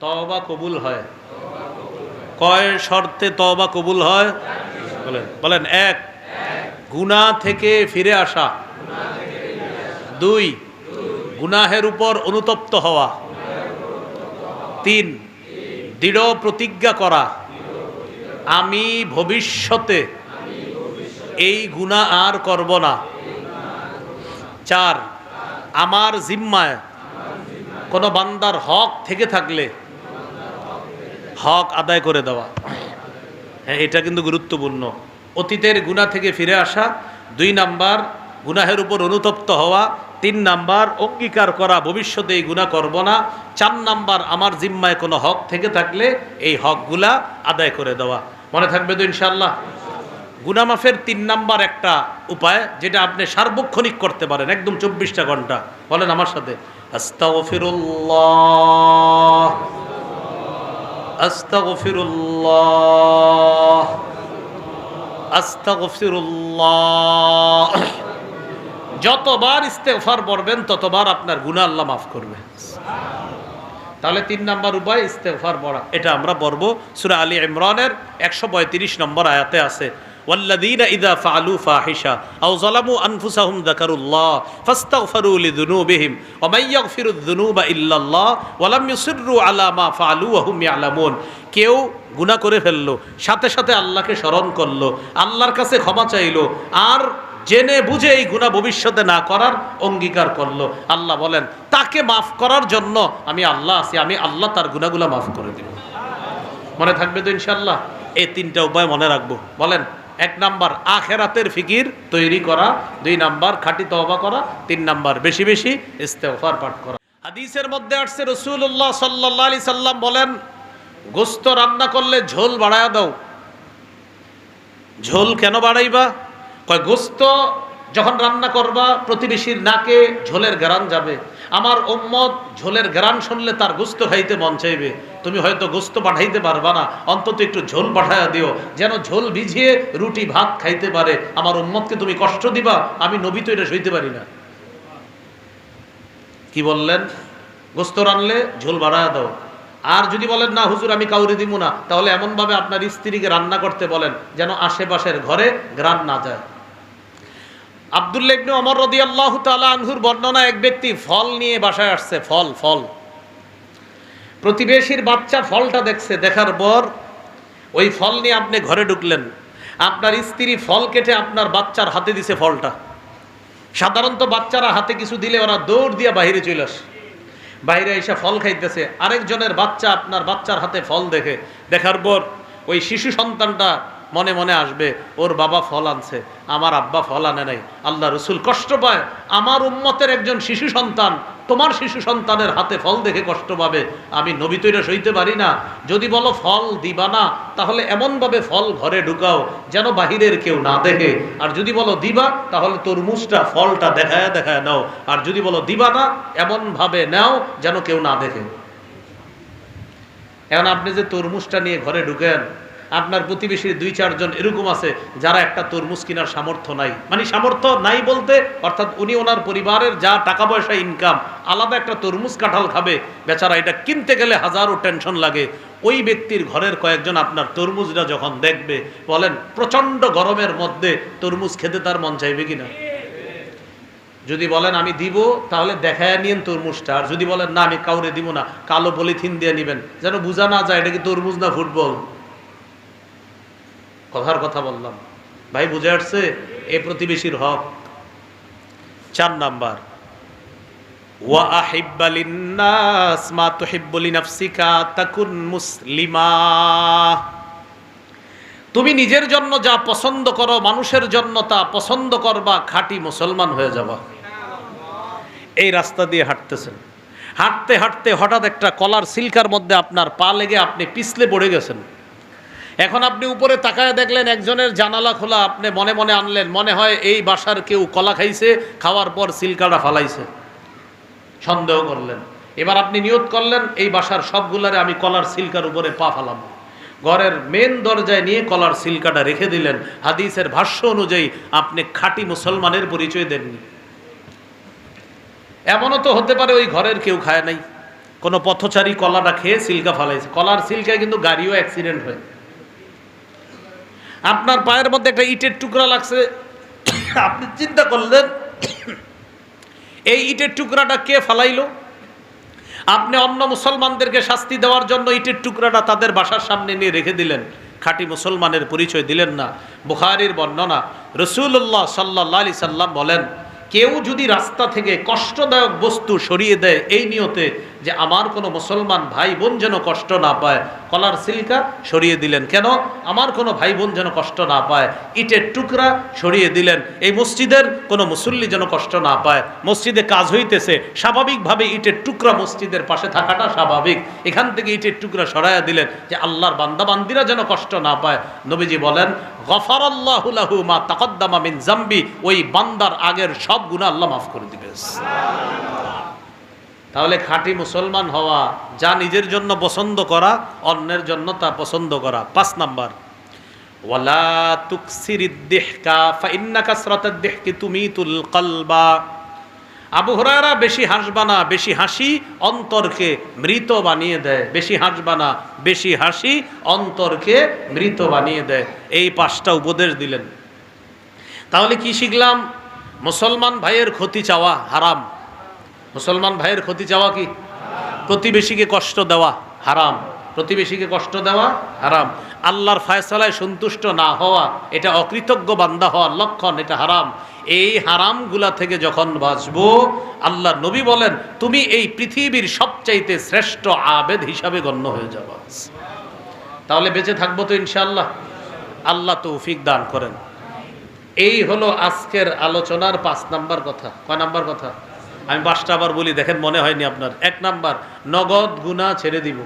তওবা কবুল হয়। কয় শর্তে তওবা কবুল হয়? বলেন বলেন, এক, গুনাহ থেকে ফিরে আসা। দুই, গুনাহের উপর অনুতপ্ত হওয়া। তিন, দৃঢ় প্রতিজ্ঞা করা। আমি ভবিষ্যতে এই গুনাহ আর করব না। চার, আমার জিম্মায় কোনো বান্দার হক থেকে থাকলে হক আদায় করে দেওয়া। হ্যাঁ এটা কিন্তু গুরুত্বপূর্ণ। অতীতের গুণা থেকে ফিরে আসা, দুই নাম্বার, গুনাহের উপর অনুতপ্ত হওয়া, তিন নাম্বার, অঙ্গীকার করা, ভবিষ্যতে এই গুণা করব না। চার নাম্বার, আমার জিম্মায় কোনো হক থেকে থাকলে এই হকগুলা আদায় করে দেওয়া। মনে থাকবে তো ইনশাল্লাহ গুনামাফের তিন নাম্বার একটা উপায়, যেটা আপনি সার্বক্ষণিক করতে পারেন, একদম চব্বিশটা ঘণ্টা। বলেন আমার সাথে, আস্তাগফিরুল্লাহ। আস্তাগফিরুল্লাহ। আস্তাগফিরুল্লাহ। যতবার ইস্তেগফার পড়বেন, ততবার আপনার গুনাহ আল্লাহ মাফ করবে। তাহলে তিন নম্বর উপায়, ইস্তেগফার পড়া। এটা আমরা পড়ব সুরা আলী ইমরানের একশো পঁয়ত্রিশ নম্বর আয়াতে আছে। ওয়াল্লাদিনা ইদা ফালু ফাহিশা, আও জলামু আনফুসাহুম যাকারুল্লাহ, ফাস্তাগফিরু লিযুনুবিহিম, ওয়া মান ইয়াগফিরু যুনুবা ইল্লাল্লাহ, ওয়া লাম ইউসিররু আলা মা ফালু ওয়া হুম ইয়ালামুন। কেউ গুনাহ করে ফেলল, সাথে সাথে আল্লাহকে স্মরণ করল, আল্লাহর কাছে ক্ষমা চাইলো, আর জেনে বুঝে এই গুণা ভবিষ্যতে না করার অঙ্গীকার করল। আল্লাহ বলেন, তাকে মাফ করার জন্য আমি আল্লাহ আছি, আমি আল্লাহ তার গুণাগুলো মাফ করে দিব। মনে থাকবে তো ইনশাল্লাহ এই তিনটা উপায় মনে রাখব। বলেন এক নাম্বার আখেরাতের ফিকির তৈরি করা, দুই নাম্বার খাটি তবা করা, তিন নাম্বার বেশি বেশি ইস্তেফার পাঠ করা। হাদিসের মধ্যে আসছে রসুল্লাহ সাল্লাহ আলি সাল্লাম বলেন গোস্ত রান্না করলে ঝোল বাড়ায়া দাও। ঝোল কেন বাড়াইবা? কয় গোস্ত যখন রান্না করবা, প্রতিবেশীর নাকে ঝোলের গ্রান যাবে। আমার উম্মত ঝোলের গ্রান শুনলে তার গোস্ত খাইতে মন চাইবে। তুমি হয়তো গোস্ত পাঠাইতে পারবা না। অন্তত একটু ঝোল পাঠাইয়া দিও। যেন ঝোল ভিজিয়ে রুটি, ভাত খাইতে পারে। আমার উম্মতকে তুমি কষ্ট দিবা, আমি নবী তো এটা সইতে পারি না। কি বললেন? গোস্ত রানলে ঝোল বাড়ায় দাও। আর যদি বলেন, না, হুজুর, আমি কাউরে দিব না, তাহলে এমনভাবে আপনার স্ত্রীকে রান্না করতে বলেন, যেন আশেপাশের ঘরে গ্রান না যায়। আবদুল্লাহ ইবনে ওমর রাদিয়াল্লাহু তাআলা আনহুর বর্ণনা, এক ব্যক্তি ফল নিয়ে বাসায় আসছে, ফল ফল। প্রতিবেশীর বাচ্চা ফলটা দেখছে, দেখার পর ওই ফল নিয়ে আপনি ঘরে ঢুকলেন। আপনার স্ত্রী ফল কেটে আপনার বাচ্চার হাতে দিছে ফলটা। সাধারণত বাচ্চারা হাতে কিছু দিলে ওরা দৌড় দিয়ে বাহিরে চলে আসে। বাইরে এসে ফল খাইতেছে। আরেকজনের বাচ্চা আপনার বাচ্চার হাতে ফল দেখে। দেখার পর ওই শিশু সন্তানটা মনে মনে আসবে, ওর বাবা ফল আনছে, আমার আব্বা ফল আনে নাই। আল্লাহ রসুল কষ্ট পায়। আমার উম্মতের একজন শিশু সন্তান, তোমার শিশু সন্তানের হাতে ফল দেখে কষ্ট পাবে। আমি নবী তৈরা সইতে পারি না। যদি বলো, ফল দিবা না, তাহলে এমনভাবে ফল ঘরে ঢুকাও যেন বাহিরের কেউ না দেখে। আর যদি বলো, দিবা, তাহলে তরমুজটা ফলটা দেখায় দেখায় নাও। আর যদি বলো, দিবা না, এমনভাবে নাও যেন কেউ না দেখে। এখন আপনি যে তরমুজটা নিয়ে ঘরে ঢুকেন আপনার প্রতিবেশীর দুই, চারজন এরকম আছে যারা একটা তরমুজ কেনার সামর্থ্য নাই। মানে সামর্থ্য নাই বলতে, অর্থাৎ উনি ওনার পরিবারের যা টাকা পয়সা ইনকাম আলাদা একটা তরমুজ কাঁঠাল খাবে। বেচারা এটা কিনতে গেলে হাজারো টেনশন লাগে। ওই ব্যক্তির ঘরের কয়েকজন আপনার তরমুজটা যখন দেখবে, বলেন প্রচণ্ড গরমের মধ্যে তরমুজ খেতে তার মন চাইবে কিনা? যদি বলেন, আমি দিব, তাহলে দেখায় নিয়েন তরমুজটা। আর যদি বলেন, না, আমি কাউরে দিব না। কালো পলিথিন দিয়ে নিবেন। যেন বোঝা না যায়, এটা কি তরমুজ না ফুটবল? কথার কথা বললাম। ভাই, বুঝে আসছে এ প্রতিবেশীর হক। চার নাম্বার। ওয়া লিনাফসিকা তাকুন মুসলিমা। তুমি নিজের জন্য যা পছন্দ করো, মানুষের জন্য তা পছন্দ করবা, খাঁটি মুসলমান হয়ে যাবা। এই রাস্তা দিয়ে হাঁটতেছেন। হাঁটতে হাঁটতে হঠাৎ একটা কলার সিল্কার মধ্যে আপনার পা লেগে আপনি পিছলে পড়ে গেছেন। এখন আপনি উপরে তাকায় দেখলেন একজনের জানালা খোলা, আপনি মনে মনে আনলেন, মনে হয় এই বাসার কেউ কলা খাইছে, খাওয়ার পর সিলকাটা ফালাইছে। সন্দেহ করলেন। এবার আপনি নিয়ত করলেন, এই বাসার সবগুলারে আমি কলার সিলকার উপরে পা ফালাম ঘরের মেন দরজায় নিয়ে কলার সিলকাটা রেখে দিলেন। হাদিসের ভাষ্য অনুযায়ী আপনি খাঁটি মুসলমানের পরিচয় দেননি। এমনও তো হতে পারে ওই ঘরের কেউ খায় নাই। কোনো পথচারী কলাটা খেয়ে সিলকা ফালাইছে। কলার সিলকায় কিন্তু গাড়িও অ্যাক্সিডেন্ট হয়। আপনার পায়ের মধ্যে একটা ইটের টুকরা লাগছে। আপনি চিন্তা করলেন, এই ইটের টুকরাটা কে ফালাইলো? আপনি অন্য মুসলমানদেরকে শাস্তি দেওয়ার জন্য ইটের টুকরাটা তাদের বাসার সামনে নিয়ে রেখে দিলেন। খাঁটি মুসলমানের পরিচয় দিলেন না। বুখারির বর্ণনা। রসুল্লাহ সাল্লা আলি সাল্লাম বলেন কেউ যদি রাস্তা থেকে কষ্টদায়ক বস্তু সরিয়ে দেয় এই নিয়তে যে আমার কোনো মুসলমান ভাই বোন যেন কষ্ট না পায়, কলার সিল্কা সরিয়ে দিলেন। কেন? আমার কোনো ভাই বোন যেন কষ্ট না পায়, ইটের টুকরা সরিয়ে দিলেন। এই মসজিদের কোনো মুসল্লি যেন কষ্ট না পায়। মসজিদে কাজ হইতেছে, স্বাভাবিকভাবে ইটের টুকরা মসজিদের পাশে থাকাটা স্বাভাবিক। এখান থেকে ইটের টুকরা সরাইয়া দিলেন যে আল্লাহর বান্দাবান্দিরা যেন কষ্ট না পায়। নবীজি বলেন মা জাম্বি ওই বান্দার আগের সব মাফ করে দিবে। তাহলে খাঁটি মুসলমান হওয়া, যা নিজের জন্য পছন্দ করা, অন্যের জন্য তা পছন্দ করা। পাঁচ নাম্বার, ওয়ালা তুকসিরিদ দিহকা, ফাইন্না কাসরাতাদ তুমি তুমিতুল কলবা। আবু বেশি হাসবা না বেশি হাসি, অন্তরকে মৃত বানিয়ে দেয়। বেশি হাসবা না বেশি হাসি, অন্তরকে মৃত বানিয়ে দেয়। এই পাঁচটা উপদেশ দিলেন। তাহলে কি শিখলাম? মুসলমান ভাইয়ের ক্ষতি চাওয়া হারাম। মুসলমান ভাইয়ের ক্ষতি চাওয়া কি? প্রতিবেশীকে কষ্ট দেওয়া হারাম। প্রতিবেশীকে কষ্ট দেওয়া হারাম। আল্লাহর ফায়সালায় সন্তুষ্ট না হওয়া, এটা অকৃতজ্ঞ বান্দা হওয়ার লক্ষণ, এটা হারাম। এই হারামগুলা থেকে যখন বাঁচবো আল্লাহ নবী বলেন, তুমি এই পৃথিবীর সবচাইতে শ্রেষ্ঠ আবেদ হিসাবে গণ্য হয়ে যাবা তাহলে বেঁচে থাকব তো ইনশাল্লাহ আল্লাহ তৌফিক দান করেন। এই হলো আজকের আলোচনার পাঁচ নাম্বার কথা। কয় নাম্বার কথা? আমি পাঁচটা আবার বলি, দেখেন মনে হয়নি আপনার। এক নাম্বার, নগদ গুণা ছেড়ে দিব।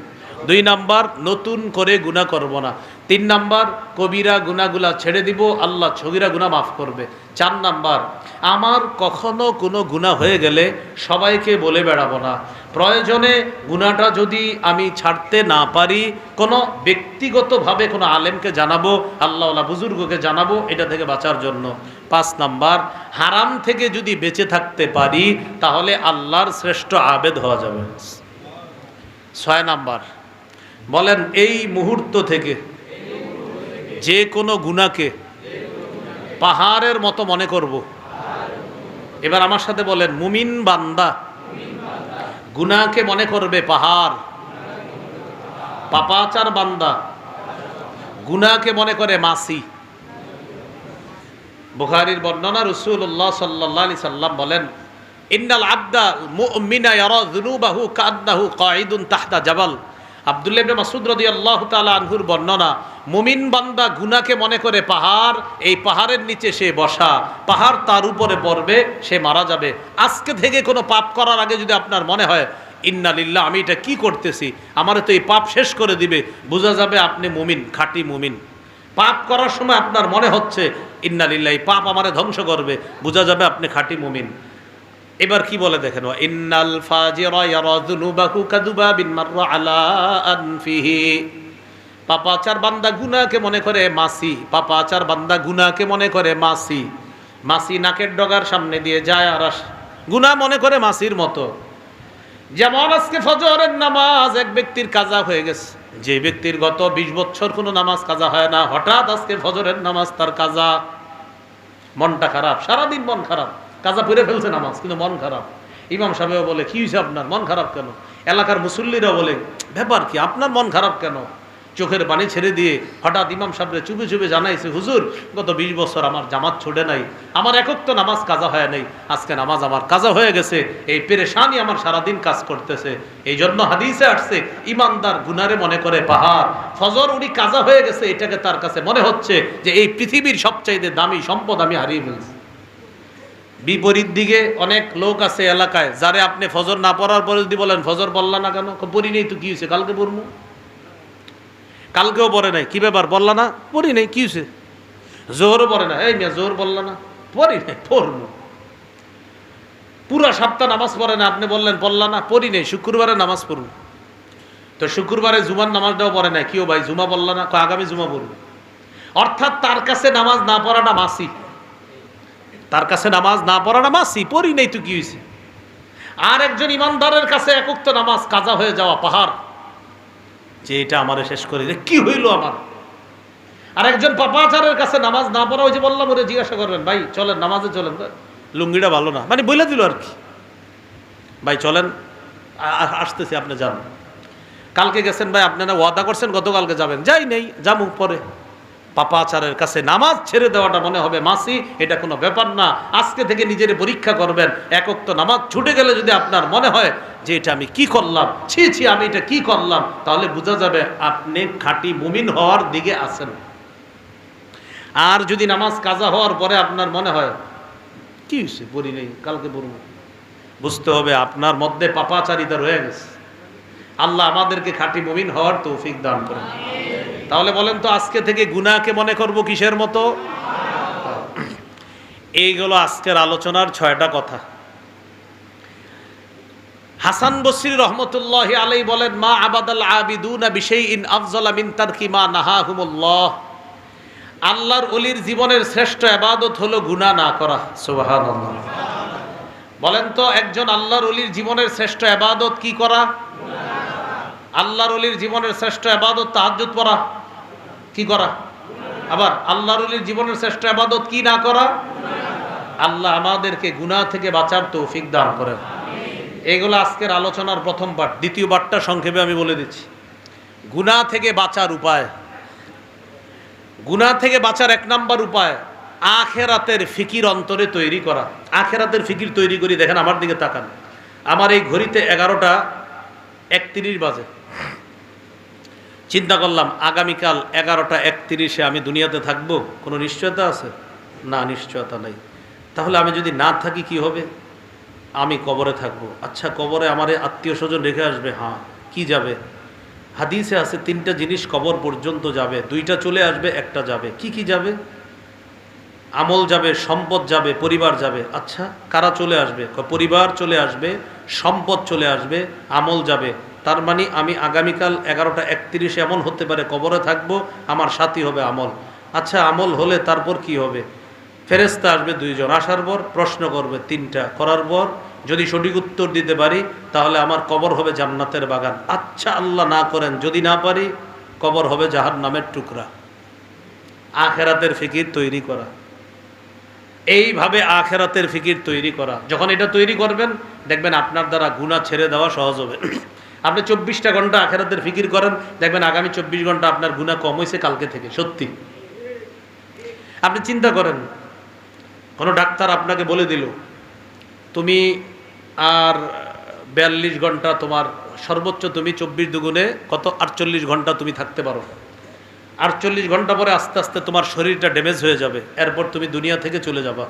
দুই নাম্বার, নতুন করে গুণা করব না। তিন নাম্বার, কবিরা গুণাগুলা ছেড়ে দিব, আল্লাহ ছবিরা গুণা মাফ করবে। চার নাম্বার, আমার কখনো কোনো গুণা হয়ে গেলে সবাইকে বলে বেড়াবো না। প্রয়োজনে গুণাটা যদি আমি ছাড়তে না পারি, কোনো ব্যক্তিগতভাবে কোনো আলেমকে জানাব আল্লাহ বুজুর্গকে জানাব, এটা থেকে বাঁচার জন্য। পাঁচ নাম্বার, হারাম থেকে যদি বেঁচে থাকতে পারি, তাহলে আল্লাহর শ্রেষ্ঠ আবেদ হওয়া যাবে। ছয় নাম্বার বলেন, এই মুহূর্ত থেকে যে কোনো গুণাকে পাহাড়ের মতো মনে করব। এবার আমার সাথে বলেন, মুমিন বান্দা গুনাকে মনে করবে পাহাড়। পাপাচার বান্দা গুনাকে মনে করে মাসি। বুখারির বর্ণনা রসুল্লাহ সাল্লাহ সাল্লাম বলেন, ইন্নাল আব্দা মুমিনা ইয়ারা যুনুবাহু কান্নাহু কাঈদুন তাহতা জাবাল। আব্দুল্লাহ মাসুদ রাদিয়াল্লাহু তাআলা আনহুর বর্ণনা, মুমিন বান্দা গুনাকে মনে করে পাহাড়, এই পাহাড়ের নিচে সে বসা, পাহাড় তার উপরে পড়বে, সে মারা যাবে। আজকে থেকে কোনো পাপ করার আগে যদি আপনার মনে হয়, ইন্না লিল্লাহ, আমি এটা কি করতেছি? আমার তো এই পাপ শেষ করে দিবে। বোঝা যাবে আপনি মুমিন, খাঁটি মুমিন। পাপ করার সময় আপনার মনে হচ্ছে, ইন্না লিল্লাহ, এই পাপ আমারে ধ্বংস করবে। বোঝা যাবে আপনি খাঁটি মুমিন। এবার কি বলে দেখেন? ইন্নাল ফাজিরা ইয়ারা যুনুবাহু কাদুবাবিন মাররা আলা আনফিহি। পাপাচার বান্দা গুনাহকে মনে করে মাসি। পাপাচার বান্দা গুনাহকে মনে করে মাসি। মাসি নাকের ডগার সামনে দিয়ে যায় আর গুনাহ মনে করে মাসির মতো। যেমন আজকে ফজরের নামাজ এক ব্যক্তির কাজা হয়ে গেছে। যে ব্যক্তির গত বিশ বছর কোনো নামাজ কাজা হয় না। হঠাৎ আজকে ফজরের নামাজ তার কাজা। মনটা খারাপ, সারাদিন মন খারাপ। কাজা পড়ে ফেলছে নামাজ, কিন্তু মন খারাপ। ইমাম সাহেব বলে, কি হয়েছে আপনার? মন খারাপ কেন? এলাকার মুসল্লিরা বলে, ব্যাপার কি? আপনার মন খারাপ কেন? চোখের পানি ছেড়ে দিয়ে হঠাৎ ইমাম সাহেবরে চুপে চুপে জানাইছে, হুজুর, গত বিশ বছর আমার জামাত ছোটে নাই, আমার একক তো নামাজ কাজা হয় নাই, আজকে নামাজ আমার কাজা হয়ে গেছে, এই পেরেশানি আমার সারাদিন কাজ করতেছে। এই জন্য হাদিসে আসছে, ইমানদার গুনারে মনে করে পাহাড়, ফজর উনি কাজা হয়ে গেছে, এটাকে তার কাছে মনে হচ্ছে যে এই পৃথিবীর সবচাইতে দামি সম্পদ আমি হারিয়ে ফেলছি। বিপরীত দিকে অনেক লোক আছে এলাকায়, যারে আপনি ফজর না পড়ার পরে যদি বলেন, ফজর বললা না কেন? পড়ি নেই তো, কি হয়েছে? কালকে পড়ব কালকেও পড়ে নাই, কি ব্যাপার? বললা না? পড়ি নেই, কি হয়েছে? জোহরও পড়ে না। এই মিয়া, জোহর বললা না? পড়ি নাই পড়ব পুরা সপ্তাহ নামাজ পড়ে না, আপনি বললেন, পড়লা না, পড়ি নেই, শুক্রবারে নামাজ পড়ব তো শুক্রবারে জুমার নামাজটাও পড়ে না কিও ভাই, জুমা বললা না? আগামী জুমা পড়ব। অর্থাৎ তার কাছে নামাজ না পড়াটা মাসি। তার কাছে নামাজ না পড়াটা মাসি পড়ি নেই তো কি হয়েছে আর একজন ইমানদারের কাছে একুক্ত নামাজ কাজা হয়ে যাওয়া পাহাড়, যে এটা আমারে শেষ করে কি হইল আমার? আর একজন পাপাচারের কাছে নামাজ না পড়া, ওই যে বললাম, ওরে জিজ্ঞাসা করবেন, ভাই, চলেন, নামাজে চলেন। লুঙ্গিটা ভালো না। মানে বলে দিল আর কি। ভাই, চলেন আসতেছি, আপনি যান। কালকে গেছেন ভাই আপনারা ওয়াদা করছেন, গতকালকে যাবেন। যাই নেই যাব পরে। পাপাচারের কাছে নামাজ ছেড়ে দেওয়াটা মনে হবে, মাসি, এটা কোনো ব্যাপার না। আজকে থেকে নিজের পরীক্ষা করবেন। একক তো নামাজ ছুটে গেলে যদি আপনার মনে হয় যে এটা আমি কি করলাম, ছি ছি, আমি এটা কি করলাম, তাহলে বোঝা যাবে আপনি খাঁটি মুমিন হওয়ার দিকে আছেন। আর যদি নামাজ কাজা হওয়ার পরে আপনার মনে হয়, কি হয়েছে পড়ি নেই, কালকে পড়ব। বুঝতে হবে আপনার মধ্যে পাপাচারিতা রয়ে গেছে। আল্লাহ আমাদেরকে খাঁটি মুমিন হওয়ার তৌফিক দান করেন। তাহলে বলেন তো আজকে থেকে গুনাহকে মনে করব কিসের মতো? এইগুলো আজকের আলোচনার ছয়টা কথা। হাসান বসরি রহমতুল্লাহ আলাই বলেন, মা আবাদাল আবিদুনা বিশেই ইন আফজলা মিন তারকি মা নাহাহুমুল্লাহ। আল্লাহর অলির জীবনের শ্রেষ্ঠ আবাদত হলো গুনাহ না করা। সুবহানাল্লাহ। বলেন তো, একজন আল্লাহর অলির জীবনের শ্রেষ্ঠ আবাদত কি করা? আল্লাহর অলির জীবনের শ্রেষ্ঠ আবাদত তাহাজ্জুদ পড়া। কি করা? আবার আল্লাহর অলির জীবনের শ্রেষ্ঠ আবাদত কি না করা? আল্লাহ আমাদেরকে গুনাহ থেকে বাঁচার তৌফিক দান করেন। এগুলো আজকের আলোচনার প্রথম পাঠ। দ্বিতীয় পাঠটা সংক্ষেপে আমি বলে দিচ্ছি। গুনাহ থেকে বাঁচার উপায়। গুনাহ থেকে বাঁচার এক নাম্বার উপায়, আখেরাতের ফিকির অন্তরে তৈরি করা। আখেরাতের ফিকির তৈরি করি, দেখেন আমার দিকে তাকান। আমার এই ঘড়িতে এগারোটা একত্রিশ বাজে। চিন্তা করলাম, আগামীকাল এগারোটা একত্রিশে আমি দুনিয়াতে থাকব, কোনো নিশ্চয়তা আছে? না, নিশ্চয়তা নাই। তাহলে আমি যদি না থাকি কি হবে? আমি কবরে থাকব। আচ্ছা কবরে আমার আত্মীয় স্বজন রেখে আসবে? হ্যাঁ কি যাবে? হাদিসে আছে, তিনটা জিনিস কবর পর্যন্ত যাবে, দুইটা চলে আসবে, একটা যাবে। কি কি যাবে? আমল যাবে, সম্পদ যাবে, পরিবার যাবে। আচ্ছা কারা চলে আসবে? পরিবার চলে আসবে, সম্পদ চলে আসবে, আমল যাবে। তার মানে আমি আগামীকাল এগারোটা একত্রিশে এমন হতে পারে, কবরে থাকব, আমার সাথী হবে আমল। আচ্ছা আমল হলে তারপর কি হবে? ফেরেস্তা আসবে দুইজন, আসার পর প্রশ্ন করবে তিনটা, করার পর যদি সঠিক উত্তর দিতে পারি, তাহলে আমার কবর হবে জান্নাতের বাগান। আচ্ছা আল্লাহ না করেন, যদি না পারি, কবর হবে জাহার নামের টুকরা। আখেরাতের ফিকির তৈরি করা। এইভাবে আখেরাতের ফিকির তৈরি করা। যখন এটা তৈরি করবেন, দেখবেন আপনার দ্বারা গুণা ছেড়ে দেওয়া সহজ হবে। আপনি চব্বিশটা ঘণ্টা আখেরাতের ফিকির করেন, দেখবেন আগামী চব্বিশ ঘণ্টা আপনার গুণা কম হয়েছে কালকে থেকে, সত্যি। আপনি চিন্তা করেন, কোনো ডাক্তার আপনাকে বলে দিল, তুমি আর বিয়াল্লিশ ঘণ্টা তোমার সর্বোচ্চ তুমি চব্বিশ দুগুণে কত আটচল্লিশ ঘণ্টা তুমি থাকতে পারো। আটচল্লিশ ঘণ্টা পরে আস্তে আস্তে তোমার শরীরটা ড্যামেজ হয়ে যাবে, এরপর তুমি দুনিয়া থেকে চলে যাবা।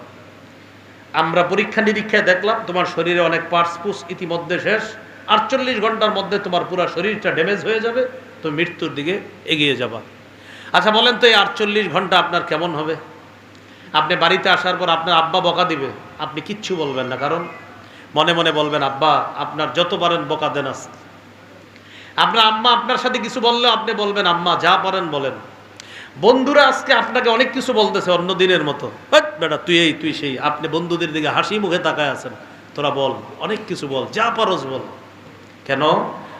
আমরা পরীক্ষা নিরীক্ষায় দেখলাম তোমার শরীরে অনেক পার্টস পুস ইতিমধ্যে শেষ আটচল্লিশ ঘণ্টার মধ্যে তোমার পুরো শরীরটা ড্যামেজ হয়ে যাবে তুমি মৃত্যুর দিকে এগিয়ে যাবা। আচ্ছা বলেন তো এই আটচল্লিশ ঘণ্টা আপনার কেমন হবে? আপনি বাড়িতে আসার পর আপনার আব্বা বকা দিবে, আপনি কিচ্ছু বলবেন না, কারণ মনে মনে বলবেন, আব্বা, আপনার যত পারেন বকা দেন আজকে। আপনার আম্মা আপনার সাথে কিছু বললে আপনি বলবেন, আম্মা, যা পারেন বলেন। বন্ধুরা আজকে আপনাকে অনেক কিছু বলতেছে অন্য দিনের মতো। "হেৎ বেটা, তুই এই, তুই সেই। আপনি বন্ধুদের দিকে হাসি মুখে তাকায় আছেন। তোরা বল, অনেক কিছু বল, যা পারস বল। কেন?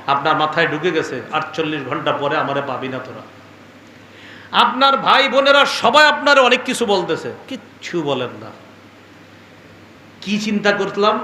আপনার মাথায় ঢুকে গেছে, আটচল্লিশ ঘণ্টা পরে আমারে পাবি না তোরা। আপনার ভাই বোনেরা সবাই আপনার অনেক কিছু বলতেছে, কিচ্ছু বলেন না। কি চিন্তা করলাম?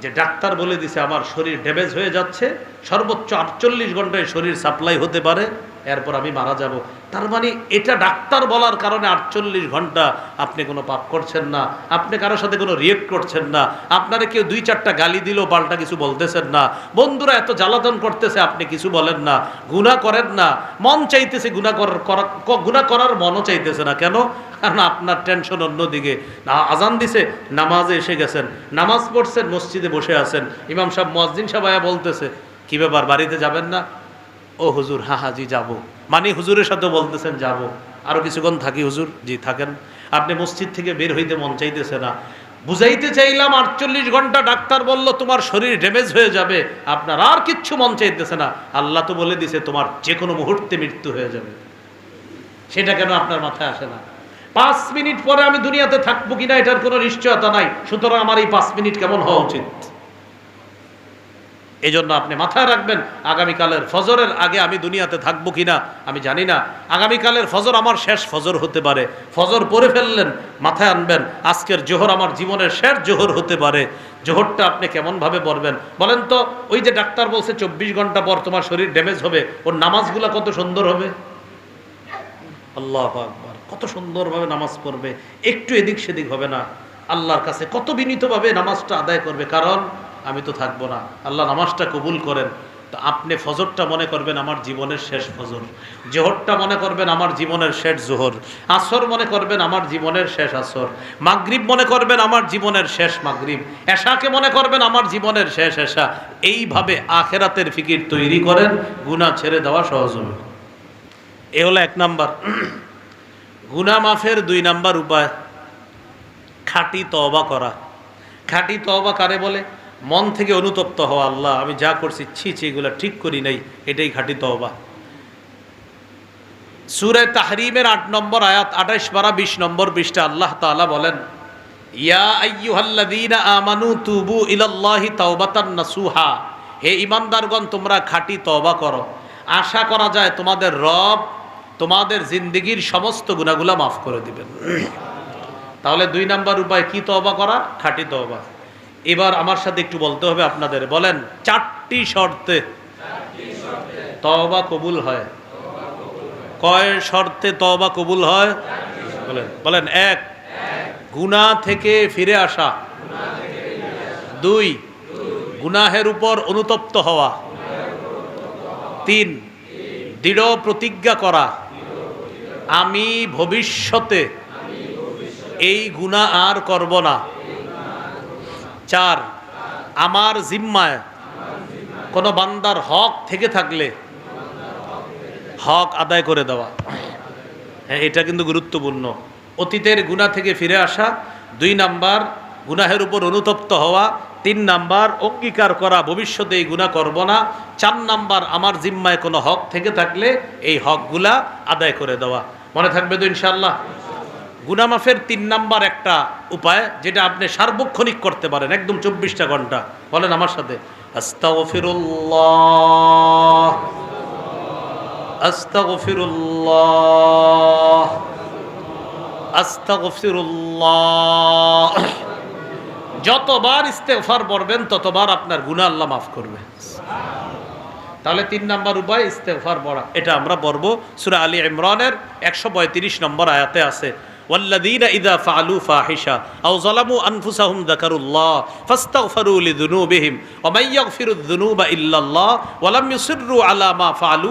যে ডাক্তার বলে দিছে, আমার শরীর ড্যামেজ হয়ে যাচ্ছে, সর্বোচ্চ আটচল্লিশ ঘন্টায় শরীর সাপ্লাই হতে পারে এরপর আমি মারা যাব। তার মানে এটা ডাক্তার বলার কারণে আটচল্লিশ ঘণ্টা আপনি কোনো পাপ করছেন না, আপনি কারোর সাথে কোনো রিয়েক্ট করছেন না, আপনারা কেউ দুই চারটা গালি দিলেও পাল্টা কিছু বলতেছেন না। বন্ধুরা, এত জ্বালাতন করতেছে, আপনি কিছু বলেন না। গুণা করেন না। মন চাইতেছে গুণা করার গুণা করার মনও চাইতেছে না। কেন? কারণ আপনার টেনশন অন্যদিকে। না, আজান দিছে, নামাজে এসে গেছেন। নামাজ পড়ছেন, মসজিদে বসে আছেন। ইমাম সাহেব মসজিদ সাহেব বলতেছে, কি ব্যাপার, বাড়িতে যাবেন না? ও হুজুর হ্যাঁ হ্যাঁ জি, যাব। মানে হুজুরের সাথে বলতেছেন, যাব। আরও কিছুক্ষণ থাকি, হুজুর, জি, থাকেন। আপনি মসজিদ থেকে বের হইতে মন চাইতেছে না। বুঝাইতে চাইলাম, আটচল্লিশ ঘণ্টা ডাক্তার বলল, তোমার শরীর ড্যামেজ হয়ে যাবে। আপনার আর কিচ্ছু মন চাইতেছে না। আল্লাহ তো বলে দিছে, তোমার যে কোনো মুহূর্তে মৃত্যু হয়ে যাবে। সেটা কেন আপনার মাথায় আসে না? পাঁচ মিনিট পরে আমি দুনিয়াতে থাকব কিনা, এটার কোনো নিশ্চয়তা নাই। সুতরাং আমার এই পাঁচ মিনিট কেমন হওয়া উচিত? এই জন্য আপনি মাথায় রাখবেন, আগামীকালের ফজরের আগে আমি দুনিয়াতে থাকব কিনা, আমি জানি না। আগামীকালের ফজর আমার শেষ ফজর হতে পারে। ফজর পরে ফেললেন, মাথায় আনবেন, আজকের জোহর আমার জীবনের শেষ জোহর হতে পারে। জোহরটা আপনি কেমনভাবে পড়বেন? বলেন তো, ওই যে ডাক্তার বলছে, চব্বিশ ঘণ্টা পর তোমার শরীর ড্যামেজ হবে, ওর নামাজগুলা কত সুন্দর হবে? আল্লাহ আকবার, কত সুন্দরভাবে নামাজ পড়বে, একটু এদিক সেদিক হবে না। আল্লাহর কাছে কত বিনীতভাবে নামাজটা আদায় করবে, কারণ আমি তো থাকব না। আল্লাহ নামাজটা কবুল করেন। তো আপনি ফজরটা মনে করবেন আমার জীবনের শেষ ফজর। জোহরটা মনে করবেন আমার জীবনের শেষ জোহর। আসর মনে করবেন আমার জীবনের শেষ আসর। মাগরিব মনে করবেন আমার জীবনের শেষ মাগরিব। এশাকে মনে করবেন আমার জীবনের শেষ এশা। এইভাবে আখেরাতের ফিকির তৈরি করেন, গুনাহ ছেড়ে দেওয়া সহজ হবে। এ হলো এক নাম্বার। গুনা মাফের দুই নাম্বার উপায়। খাঁটি তওবা করা। খাঁটি তওবা কারে বলে? মন থেকে অনুতপ্ত হওয়া আল্লাহ, আমি যা করছি, ছি ছি, এগুলো ঠিক করি নাই, এটাই খাঁটি তওবা। সুরে তাহরিমের আট নম্বর আয়াত, আঠাইশ বারা বিশ নম্বর বিশটা আল্লাহ তাআলা বলেন, ইয়া আইয়ুহাল্লাযীনা আমানু তুবু ইলাল্লাহি তাওবাতান নাসুহা হে ইমানদারগণ, তোমরা খাঁটি তওবা করো। আশা করা যায় তোমাদের রব তোমাদের জিন্দিগির সমস্ত গুণাগুলা মাফ করে দিবেন। তাহলে দুই নাম্বার উপায় কি তওবা করা খাঁটি তওবা। এবার আমার সাথে একটু বলতে হবে আপনাদের। বলেন, চারটি শর্তে তওবা কবুল হয়। কয় শর্তে তওবা কবুল হয়? বলেন বলেন, এক গুনাহ থেকে ফিরে আসা। দুই, গুনাহের উপর অনুতপ্ত হওয়া। তিন, দৃঢ় প্রতিজ্ঞা করা। আমি ভবিষ্যতে এই গুণা আর করব না। চার, আমার জিম্মায় কোনো বান্দার হক থেকে থাকলে হক আদায় করে দেওয়া। হ্যাঁ এটা কিন্তু গুরুত্বপূর্ণ। অতীতের গুণা থেকে ফিরে আসা, দুই নাম্বার, গুনাহের উপর অনুতপ্ত হওয়া, তিন নাম্বার, অঙ্গীকার করা, ভবিষ্যতে এই গুণা করব না। চার নাম্বার, আমার জিম্মায় কোনো হক থেকে থাকলে এই হকগুলা আদায় করে দেওয়া। মনে থাকবে তো ইনশাল্লাহ গুনামাফের তিন নাম্বার একটা উপায়, যেটা আপনি সার্বক্ষণিক করতে পারেন, একদম চব্বিশটা ঘণ্টা। বলেন আমার সাথে যতবার ইস্তেফার পড়বেন, ততবার আপনার গুনাহ আল্লাহ মাফ করবে। তাহলে তিন নম্বর উপায় ইস্তেফার পড়া। এটা আমরা পড়ব। সুরা আলী ইমরানের একশো পঁয়ত্রিশ নম্বর আয়াতে আছে ওয়াল্লাদিনা ফালু ইল্লাল্লাহ আলা মা ফালু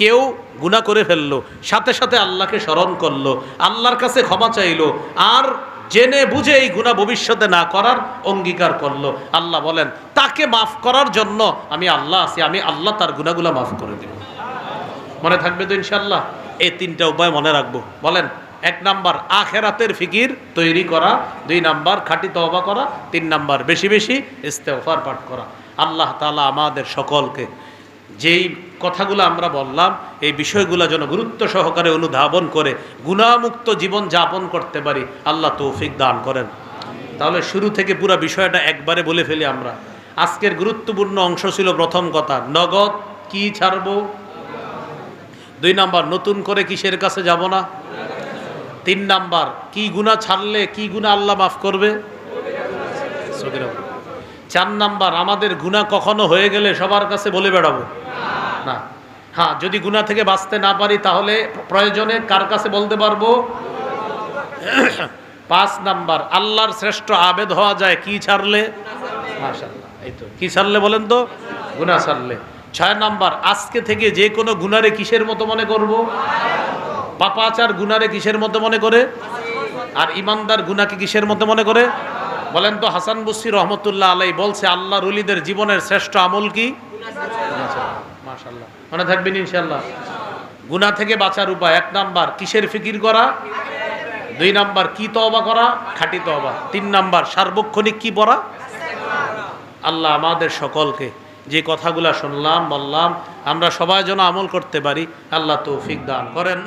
কেউ গুনাহ করে ফেলল, সাথে সাথে আল্লাহকে স্মরণ করল, আল্লাহর কাছে ক্ষমা চাইলো, আর জেনে বুঝে এই গুণা ভবিষ্যতে না করার অঙ্গীকার করল। আল্লাহ বলেন, তাকে মাফ করার জন্য আমি আল্লাহ আছি, আমি আল্লাহ তার গুণাগুলা মাফ করে দেব। মনে থাকবে তো ইনশাল্লাহ এই তিনটা উপায় মনে রাখব। বলেন এক নাম্বার আখেরাতের ফিকির তৈরি করা, দুই নাম্বার খাঁটি তওবা করা, তিন নাম্বার বেশি বেশি ইস্তেফার পাঠ করা। আল্লাহ তালা আমাদের সকলকে যেই কথাগুলো আমরা বললাম, এই বিষয়গুলো যেন গুরুত্ব সহকারে অনুধাবন করে গুণামুক্ত জীবন যাপন করতে পারি, আল্লাহ তৌফিক দান করেন। তাহলে শুরু থেকে পুরো বিষয়টা একবারে বলে ফেলি আমরা। আজকের গুরুত্বপূর্ণ অংশ ছিল প্রথম কথা, নগদ কি ছাড়বো? দুই নাম্বার, নতুন করে কিসের কাছে যাব না? তিন নাম্বার, কি গুণা ছাড়লে কি গুণা আল্লাহ মাফ করবে? চার নাম্বার, আমাদের গুণা কখনো হয়ে গেলে সবার কাছে বলে বেড়াবো। না। হ্যাঁ যদি গুণা থেকে বাঁচতে না পারি তাহলে প্রয়োজনে কার কাছে বলতে পারব? পাঁচ নাম্বার, আল্লাহর শ্রেষ্ঠ আবেদ হওয়া যায় কি ছাড়লে? এই তো। কি ছাড়লে বলেন তো? গুণা ছাড়লে। ছয় নাম্বার, আজকে থেকে যে কোনো গুণারে কিসের মতো মনে করব? পাপাচার গুনারে কিসের মতো মনে করে? আর ইমানদার গুনাকে কিসের মতো মনে করে? বলেন তো হাসান বসরি রহমতুল্লাহ আলাই বলছে আল্লাহ রুলিদের জীবনের শ্রেষ্ঠ আমল কি? মনে থাকবেন ইনশাল্লাহ গুনা থেকে বাঁচার উপায়, এক নাম্বার কিসের ফিকির করা? দুই নাম্বার কি তওবা করা? খাঁটি তওবা। তিন নাম্বার সার্বক্ষণিক কি পড়া? আল্লাহ আমাদের সকলকে যে কথাগুলা শুনলাম, বললাম, আমরা সবাই যেন আমল করতে পারি, আল্লাহ তৌফিক দান করেন।